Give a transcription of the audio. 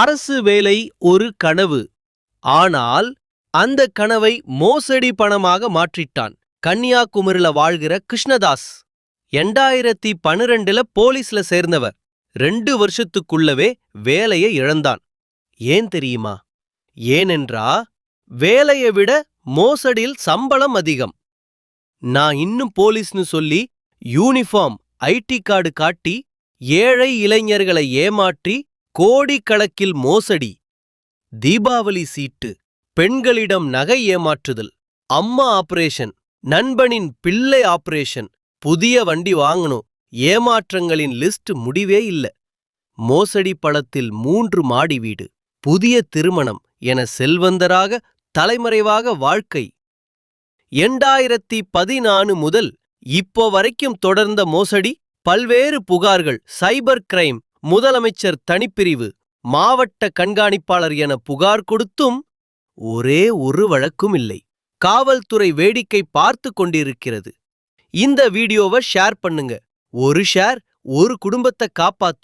அரசு வேலை ஒரு கனவு. ஆனால் அந்த கனவை மோசடி பணமாக மாற்றிட்டான். கன்னியாகுமரியில வாழ்கிற கிருஷ்ணதாஸ். எண்டாயிரத்தி பன்னிரெண்டுல போலீஸ்ல சேர்ந்தவர். ரெண்டு வருஷத்துக்குள்ளவே வேலையை இழந்தான். ஏன் தெரியுமா? ஏனென்றா வேலையை விட மோசடியில் சம்பளம் அதிகம். நான் இன்னும் போலீஸ்னு சொல்லி யூனிஃபார்ம் ஐடி கார்டு காட்டி ஏழை இளைஞர்களை ஏமாற்றி கோடிக்கணக்கில் மோசடி தீபாவளி சீட்டு பெண்களிடம் நகை ஏமாற்றுதல் அம்மா ஆபரேஷன் நண்பனின் பிள்ளை ஆபரேஷன் புதிய வண்டி வாங்கணும் ஏமாற்றங்களின் லிஸ்ட் முடிவே இல்ல. மோசடி படத்தில் மூன்று மாடி வீடு புதிய திருமணம் என செல்வந்தராக தலைமறைவாக வாழ்க்கை. எண்டாயிரத்தி பதினானு முதல் இப்போ வரைக்கும் தொடர்ந்த மோசடி பல்வேறு புகார்கள் சைபர் கிரைம் முதலமைச்சர் தனிப்பிரிவு மாவட்ட கண்காணிப்பாளர் என புகார் கொடுத்தும் ஒரே ஒரு வழக்கும் இல்லை. காவல்துறை வேடிக்கை பார்த்து கொண்டிருக்கிறது. இந்த வீடியோவை ஷேர் பண்ணுங்க. ஒரு ஷேர் ஒரு குடும்பத்தை காப்பாத்தும்.